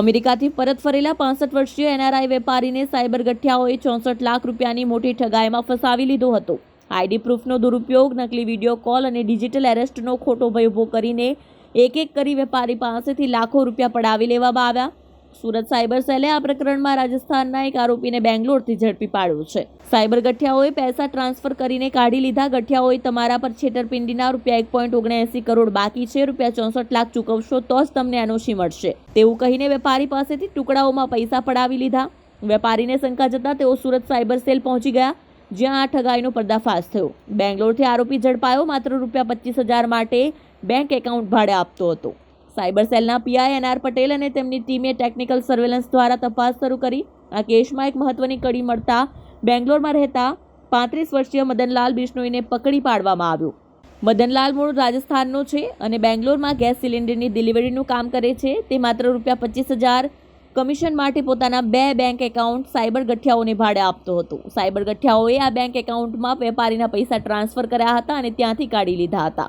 અમેરિકાથી પરત ફરેલા પાસઠ વર્ષીય એનઆરઆઈ વેપારીને સાયબર ગઠિયાઓએ ચોસઠ લાખ રૂપિયાની મોટી ઠગાઈમાં ફસાવી લીધો હતો. આઈડી પ્રૂફનો દુરુપયોગ, નકલી વીડિયો કોલ અને ડિજિટલ એરેસ્ટનો ખોટો ભય ઊભો કરીને એક એક કરી વેપારી પાસેથી લાખો રૂપિયા પડાવી લેવામાં આવ્યા. સુરત સાયબર સેલે આ પ્રકરણમાં રાજસ્થાનના એક આરોપીને બેંગ્લોરથી ઝડપી પાડ્યો છે. સાયબર ગઠિયાઓએ પૈસા ટ્રાન્સફર કરીને કાઢી લીધા. ગઠિયાઓએ તમારા પર છેતરપિંડીના રૂપિયા એક પોઈન્ટ ઓગણએંસી કરોડ બાકી છે. રૂપિયા ચોસઠ લાખ ચૂકવશો તો જ તમને એનઓસી મળશે. તેવું કહીને વેપારી પાસેથી ટુકડાઓમાં પૈસા પડાવી લીધા. વેપારીને શંકા જતાં તેઓ સુરત સાયબર સેલ પહોંચી ગયા, જ્યાં આ ઠગાઈનો પર્દાફાશ થયો. બેંગ્લોરથી આરોપી ઝડપાયો. માત્ર રૂપિયા પચીસ હજાર માટે બેંક એકાઉન્ટ ભાડે આપતો હતો. સાયબર સેલના પીઆઈ એન આર પટેલ અને તેમની ટીમે ટેકનિકલ સર્વેલન્સ દ્વારા તપાસ શરૂ કરી. આ કેસમાં એક મહત્વની કડી મળતા બેંગ્લોરમાં રહેતા પાંત્રીસ વર્ષીય મદનલાલ બિશ્નોઈને પકડી પાડવામાં આવ્યો. મદનલાલ મૂળ રાજસ્થાનનો છે અને બેંગ્લોરમાં ગેસ સિલિન્ડરની ડિલિવરીનું કામ કરે છે. તે માત્ર રૂપિયા પચીસ હજાર કમિશન માટે પોતાના બે બેંક એકાઉન્ટ સાયબર ગઠિયાઓને ભાડે આપતો હતો. સાયબર ગઠિયાઓએ આ બેંક એકાઉન્ટમાં વેપારીના પૈસા ટ્રાન્સફર કર્યા હતા અને ત્યાંથી કાઢી લીધા હતા.